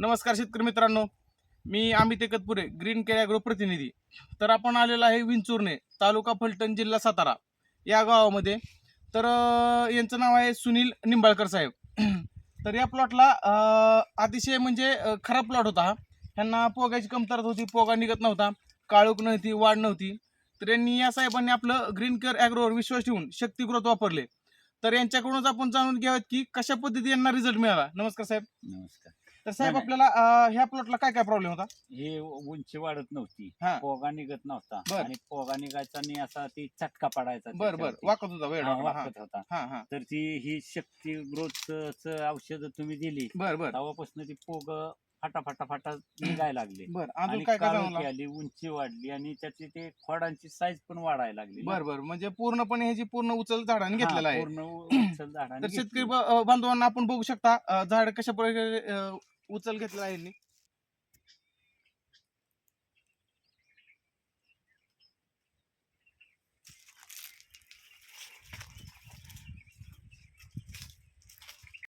नमस्कार शेतकरी मित्रांनो. मी Amit Ektapure green care agro प्रतिनिधी. तर आपण आलेलो आहे विंचुर्णे तालुका फलटण जिल्हा सातारा या गावामध्ये. तर यांचं नाव आहे सुनील निंबाळकर साहेब. तर या प्लॉटला अतिशय म्हणजे खराब प्लॉट होता हा. ह्यांना पोगाची कमतरता होती पोगा निघत नव्हता काळूक नव्हती वाढ नव्हती. तर यांनी या साहेबांनी आपलं ग्रीन केअर ॲग्रोवर विश्वास ठेवून शक्तिग्रोत वापरले. तर यांच्याकडूनच आपण जाणून घ्यावेत की कशा पद्धतीने यांना रिझल्ट मिळाला. नमस्कार साहेब. नमस्कार. तर साहेब नाही, आपल्याला अं, ह्या प्लॉटला काय काय प्रॉब्लेम होता? हे उंची वाढत नव्हती. हा. पोगा निघत नव्हता. बर. आणि पोगा निघायचा आणि असा ती चटका पडायचा बर बर. त्याच्यावरती. वाकत होता वेळ हा, वाकत होता. हा हा. तर ती ही शक्ती ग्रोथ औषध तुम्ही दिली. बर बर. तेव्हापासून ती पोग फाटा फाटा निघायला लागली बर अजून आणि काय काय काळोखी जाणवलं आली उंची वाढली आणि त्याची ते खोडांची साईज पण वाढायला लागली. बर बर म्हणजे पूर्णपणे ह्याची पूर्ण उचल झाडाने हा, घेतलेला आहे पूर्ण उचल झाडाने तर शेतकरी घेतली. ब- अं, बांधवांना आपण बघू शकता अं, झाड कशा प्रकारे अं, उचल घेतलेला आहे यांनी